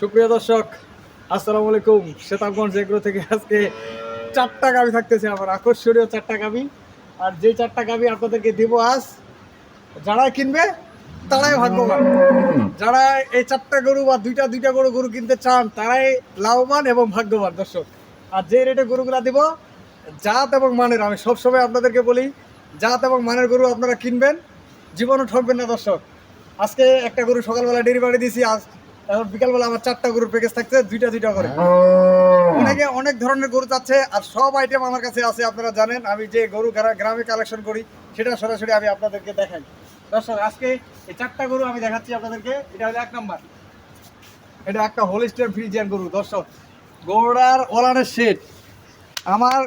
সুপ্রিয় দর্শক, আসসালামু আলাইকুম। শ্বেতাবগঞ্জ এগ্রো থেকে আজকে চারটা গাবি থাকতেছে আমার আকর্ষণীয় চারটা গাবি আর যে চারটা গাবি আপনাদেরকে দিব আজ যারা কিনবে, তারাই ভাগ্যবান। যারা এই চারটা গরু বা দুইটা দুইটা গরু গরু কিনতে চান, তারাই লাভবান এবং ভাগ্যবান দর্শক। আর যে রেটে গরুগুলা দিব, জাত এবং মানের, আমি সবসময় আপনাদেরকে বলি, জাত এবং মানের গরু আপনারা কিনবেন জীবনও ঠকবেন না দর্শক। আজকে একটা গরু সকালবেলা ডেলিভারি দিয়েছি, আজ এখন বিকালবেলা আমার চারটা গরুর প্যাকেজ থাকছে দুইটা দুইটা করে। অনেকে অনেক ধরনের গরু চাচ্ছে আর সব আইটেম আমার কাছে আছে আপনারা জানেন। আমি যে গরু গ্রা- গ্রামে কালেকশন করি সেটা সরাসরি আমি আপনাদেরকে দেখাই। দর্শক আজকে এই চারটা গরু আমি দেখাচ্ছি আপনাদেরকে। এটা হলো এক নাম্বার। এটা একটা হোলিস্টের ফ্রিজিয়ান গরু দর্শক। গরুটার ওলানের শেড আমার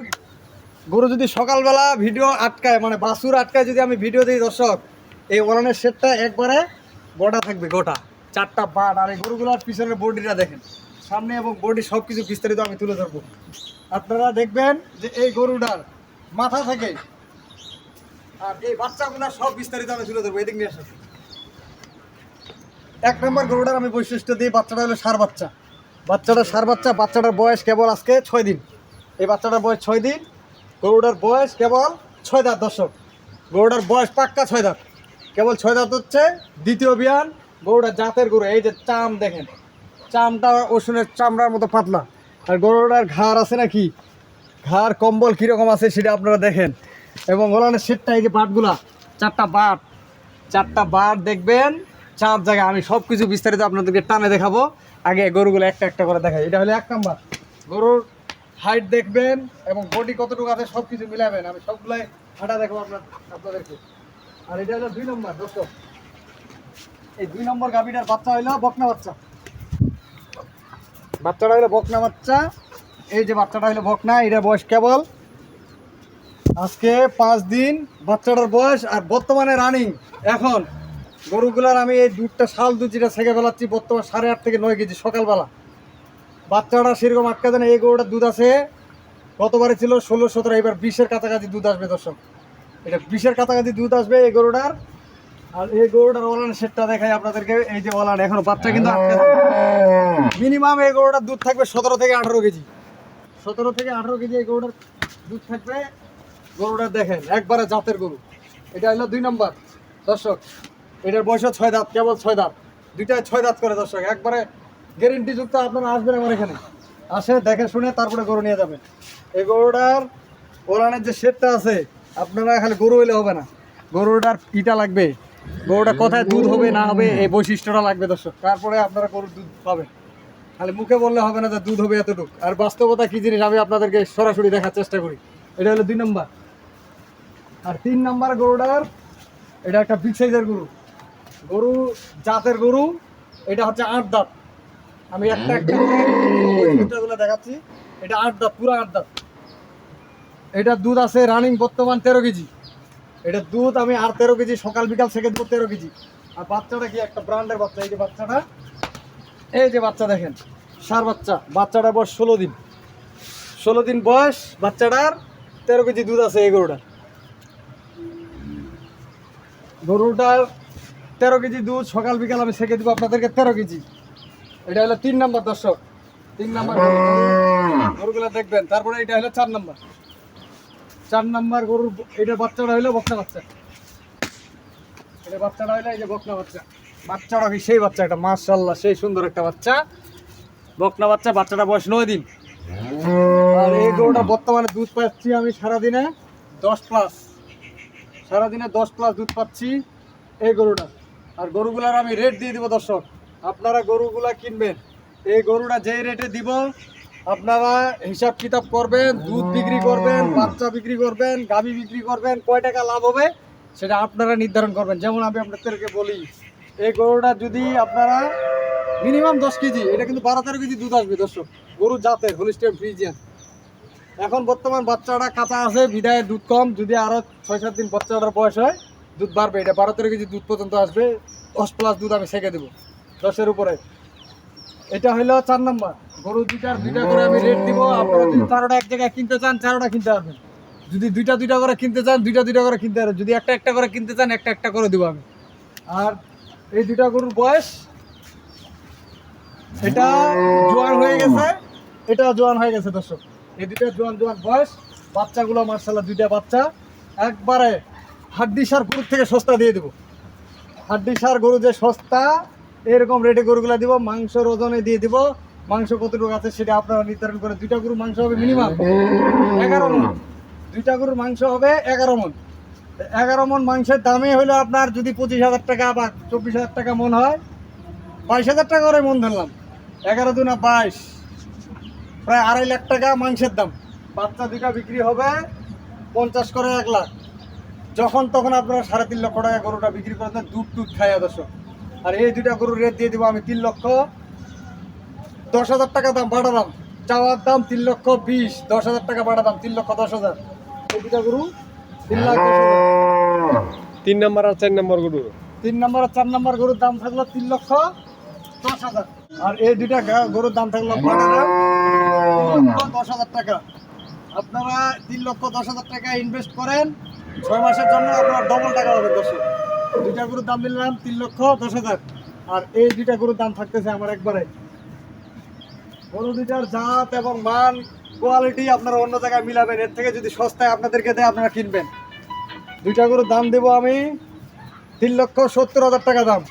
গরু যদি সকালবেলা ভিডিও আটকায় মানে বাসুর আটকায় যদি আমি ভিডিও দিই দর্শক এই ওলানের শেডটা একবারে গোটা থাকবে গোটা। চারটা বাট আর এই গরুগুলোর পিছনের বডিটা দেখেন। সামনে এবং বডি সব কিছু বিস্তারিত আমি তুলে ধরবো। আপনারা দেখবেন যে এই গরুটার মাথা থেকে আর এই বাচ্চাগুলো সব বিস্তারিত আমি তুলে ধরবো, এদিক নিয়ে এক নম্বর গরুটার আমি বৈশিষ্ট্য দিই, বাচ্চাটা হলো সার বাচ্চা। বাচ্চাটা সার বাচ্চা, বাচ্চাটার বয়স কেবল আজকে ছয় দিন। এই বাচ্চাটার বয়স ছয় দিন, গরুটার বয়স কেবল ছয় দাঁত, দর্শক। গরুটার বয়স পাক্কা ছয় দাঁত। কেবল ছয় দাঁত হচ্ছে দ্বিতীয় বিয়ান গরুটার জাতের গরু, এই যে চাম দেখেন। চামটা ওষুনের চামড়ার মতো পাতলা। আর গরুটার ঘাড় আছে নাকি? ঘাড় কম্বল কীরকম আছে সেটা আপনারা দেখেন। এবং ওলানের সেটটা, এই যে বাটগুলা, চারটা বাট। চারটা বাট দেখবেন, চার জায়গায় আমি সব কিছু বিস্তারিত আপনাদেরকে টানে দেখাবো। আগে গরুগুলো একটা একটা করে দেখাই। এটা হলো এক নাম্বার। গরুর হাইট দেখবেন এবং বডি কতটুকু আছে সব কিছু মিলাবেন। আমি সবগুলাই হাঁটা দেখাবো আপনার আপনাদেরকে। আর এটা হলো দুই নম্বর, দর্শক। এই দুই নম্বর গাভিটার বাচ্চা হইল বকনা বাচ্চা। বাচ্চাটা হইল বকনা বাচ্চা। এই যে বাচ্চাটা হইল বকনা, এটা বয়স কেবল? আজকে পাঁচ দিন বাচ্চাটার বয়স আর বর্তমানে রানিং। এখন গরুগুলার আমি এই দুধটা, শাল দুধ যেটা ছেঁকে ফেলাচ্ছি বর্তমান সাড়ে আট থেকে নয় কেজি সকালবেলা। বাচ্চাটা সেরকম আটকা দেয় না, এই গরুটার দুধ আছে। গতবারে ছিল ষোলো, সতেরো, এবার বিশের কাছাকাছি দুধ আসবে দর্শক। এটা বিশের কাছাকাছি দুধ আসবে এই গরুটার। আর এই গরুটার ওলান সেটটা দেখাই আপনাদেরকে। এই যে ওলান, এখনও বাচ্চা কিন্তু আটকে মিনিমাম এই গরুটার দুধ থাকবে সতেরো থেকে আঠারো কেজি। সতেরো থেকে আঠারো কেজি এই গরুটার দুধ থাকবে। গরুটা দেখেন, একবারে জাতের গরু। এটা হলো দুই নম্বর। দর্শক, এটার বয়স ছয় দাঁত, কেবল ছয় দাঁত। দুইটায় ছয় দাঁত করে দর্শক, একবারে গ্যারেন্টি যুক্ত আপনারা আসবেন আমার এখানে। আসে, দেখে শুনে তারপরে গরু নিয়ে যাবেন। এই গরুটার ওলানের যে শেডটা আছে, আপনারা খালি গরু হইলে হবে না। গরুটার ইটা লাগবে গরুটা কোথায় দুধ হবে, না হবে, এই বৈশিষ্ট্যটা লাগবে দর্শক। তারপরে আপনারা গরুর দুধ পাবেন। খালি মুখে বললে হবে না যে দুধ হবে এতটুকু। আর বাস্তবতা কি জিনিস আমি আপনাদেরকে সরাসরি দেখার চেষ্টা করি। এটা হলো দুই নম্বর। আর তিন নম্বর গরুটার, এটা একটা বিগ সাইজের গরু। গরু, জাতের গরু, এটা হচ্ছে আট দাঁত। আমি একটা একটা দেখাচ্ছি। এটা আট দাঁত, পুরো আট দাঁত। এটা দুধ আছে রানিং বর্তমান তেরো কেজি। এটা দুধ আমি আর তেরো কেজি, সকাল বিকাল থেকে দেবো তেরো কেজি। আর বাচ্চাটা কি একটা ব্র্যান্ডের বাচ্চা? এই যে বাচ্চাটা, এই যে বাচ্চা দেখেন, সার বাচ্চা। বাচ্চাটার বয়স ষোলো দিন। ষোলো দিন বয়স, বাচ্চাটার তেরো কেজি দুধ আছে এই গরুটার। গরুটার তেরো কেজি দুধ, সকাল বিকাল আমি সেকে দিব আপনাদেরকে তেরো কেজি। এটা হলো তিন নম্বর দর্শক। তিন নম্বর গরুগুলো দেখবেন, তারপরে এটা হলো চার নম্বর। চার নম্বর গরুর এটার বাচ্চাটা হলো বকনা বাচ্চা। এটা বাচ্চাটা হলো এই যে বকনা বাচ্চা। বাচ্চাটা সেই বাচ্চা একটা মার্শাল্লাহ সেই সুন্দর একটা বাচ্চা। বকনা বাচ্চা, বাচ্চাটা বয়স নয় দিন। আর এই গরুটা বর্তমানে দুধ পাচ্ছি আমি সারাদিনে দশ প্লাস। সারাদিনে দশ প্লাস দুধ পাচ্ছি এই গরুটা। আর গরুগুলার আমি রেট দিয়ে দিব দর্শক। আপনারা গরুগুলা কিনবেন। এই গরুটা যেই রেটে দিব আপনারা হিসাব কিতাব করবেন দুধ বিক্রি করবেন বাচ্চা বিক্রি করবেন গাভি বিক্রি করবেন কয় টাকা লাভ হবে সেটা আপনারা নির্ধারণ করবেন। যেমন আমি আপনাদেরকে বলি এই গরুটা যদি আপনারা মিনিমাম দশ কেজি এটা কিন্তু বারো তেরো কেজি দুধ আসবে দর্শক গরু জাতের হোলিস্টেন ফ্রিজিয়ান এখন বর্তমান বাচ্চাটা কাঁচা আছে বিদায় দুধ কম যদি আরও ছয় সাত দিন বাচ্চাটার বয়স হয় দুধ বাড়বে। এটা বারো তেরো কেজি দুধ পর্যন্ত আসবে দশ প্লাস দুধ আমি সেঁকে দেবো। দশের উপরে। এটা হইল চার নম্বর। গরু দুইটার দুইটা করে আমি রেট দিব, আপনারা যদি চারোটা এক জায়গায় কিনতে চান, চারোটা কিনতে পারবেন। যদি দুইটা দুইটা করে কিনতে চান, দুইটা দুইটা করে কিনতে পারবেন। যদি একটা একটা করে কিনতে চান, একটা একটা করে দেবো আমি। আর এই দুইটা গরুর বয়স, এটা জোয়ান হয়ে গেছে। এটা জোয়ান হয়ে গেছে, দর্শক। এই দুইটা জোয়ান জোয়ান বয়স, বাচ্চাগুলো মার্শাল্লাহ দুইটা বাচ্চা। একবারে হাড্ডি সার গরুর থেকে সস্তা দিয়ে দেবো। হাড্ডি সার গরু যে সস্তা এরকম রেটে গরুগুলো দিব, মাংসর ওজনে দিয়ে দিব। মাংস কতটুকু আছে সেটা আপনারা নির্ধারণ করে দুইটা গরুর মাংস হবে মিনিমাম এগারো মন। দুইটা গরুর মাংস হবে এগারো মন। এগারো মন মাংসের দামে হলো আপনার যদি পঁচিশ হাজার টাকা বা চব্বিশ হাজার টাকা মন হয়, বাইশ হাজার টাকা করে মন ধরলাম। এগারো দুনা বাইশ, প্রায় আড়াই লাখ টাকা মাংসের দাম। বাচ্চা দুইটা বিক্রি হবে পঞ্চাশ করে এক লাখ। যখন তখন আপনারা সাড়ে তিন লক্ষ টাকা গরুটা বিক্রি করে দুধ টুধ খাইয়া দর্শক। আর এই দুইটা গরুর রেট দিয়ে দিব আমি তিন লক্ষ দশ হাজার টাকা দাম বাড়া দাম চাওয়ার দাম তিন লক্ষ বিশ দশ হাজার টাকা বাড়া দাম তিন লক্ষ দশ হাজার। এই দুইটা গরু তিন লাখ তিন নম্বর আর চার নম্বর গরু? তিন নম্বর আর চার নম্বর গরুর দাম থাকল তিন লক্ষ দশ হাজার। আর এই দুইটা গা- গরুর দাম থাকল দশ হাজার টাকা। আপনারা তিন লক্ষ দশ হাজার টাকা ইনভেস্ট করেন ছয় মাসের জন্য আপনার ডবল টাকা হবে দশ। দুইটা গরুর দাম দিলাম তিন লক্ষ দশ হাজার। আর এই দুইটা গরুর দাম থাকতেছে আমার একবারে। গরু দুইটার জাত এবং মান কোয়ালিটি আপনারা অন্য জায়গায় মিলাবেন। এর থেকে যদি সস্তায় আপনাদেরকে দেয়, আপনারা কিনবেন। দুইটা গরুর দাম দেবো আমি তিন লক্ষ সত্তর হাজার টাকা দাম।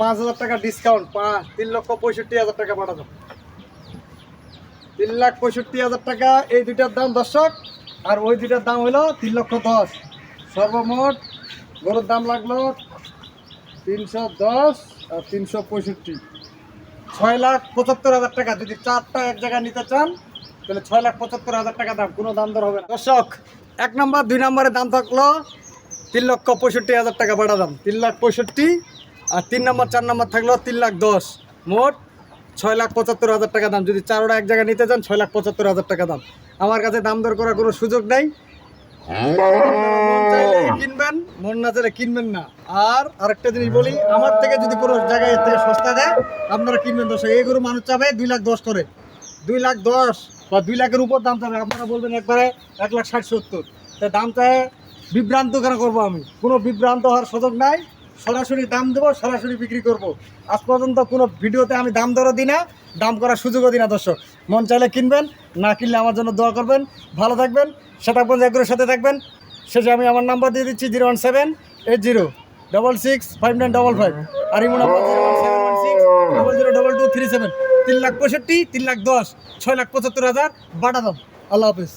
পাঁচ হাজার টাকা ডিসকাউন্ট পাঁচ তিন লক্ষ পঁয়ষট্টি হাজার টাকা পাঠাবো। তিন লাখ পঁয়ষট্টি হাজার টাকা, এই দুইটার দাম দর্শক। আর ওই দুইটার দাম হলো তিন লক্ষ দশ। সর্বমোট গরুর দাম লাগল তিনশো দশ আর তিনশো পঁয়ষট্টি। ছয় লাখ পঁচাত্তর হাজার টাকা। যদি চারটা এক জায়গায় নিতে চান, তাহলে ছয় লাখ পঁচাত্তর হাজার টাকা দাম। কোনো দাম দর হবে না। দর্শক, এক নম্বর, দুই নম্বরের দাম থাকল তিন লক্ষ পঁয়ষট্টি হাজার টাকা বাড়া দাম। তিন লাখ পঁয়ষট্টি আর তিন নম্বর, চার নম্বর থাকল তিন লাখ দশ। মোট ছয় লাখ পঁচাত্তর হাজার টাকা দাম। যদি চারোটা এক জায়গায় নিতে চান, ছয় লাখ পঁচাত্তর হাজার টাকা দাম। আমার কাছে দাম দর করার কোনো সুযোগ নেই। কিনবেন মন না চাইলে কিনবেন না। আর আরেকটা জিনিস বলি আমার থেকে যদি কোনো জায়গায় এর থেকে সস্তা দেয় আপনারা কিনবেন দশ এই গরু মানুষ চাবে দুই লাখ দশ করে। দুই লাখ দশ বা দুই লাখের উপর দাম চাবে আপনারা বলবেন একবারে এক লাখ ষাট সত্তর। তা দাম চায় বিভ্রান্ত কেন করব আমি? কোনো বিভ্রান্ত হওয়ার সুযোগ নাই। সরাসরি দাম দেবো, সরাসরি বিক্রি করব। আজ পর্যন্ত কোনো ভিডিওতে আমি দাম দরও দিই না, দাম করার সুযোগও দিই না, দর্শক। মন চাইলে কিনবেন, না কিনলে আমার জন্য দোয়া করবেন। ভালো থাকবেন সেটাগঞ্জ এগুলোর সাথে থাকবেন। শেষে আমি আমার নাম্বার দিয়ে দিচ্ছি zero one seven eight zero double six five nine double five আর imo number zero one seven one six double zero double two three seven. তিন লাখ পঁয়ষট্টি, তিন লাখ দশ, ছয় লাখ পঁচাত্তর হাজার, বাটা দাম। আল্লাহ হাফিজ।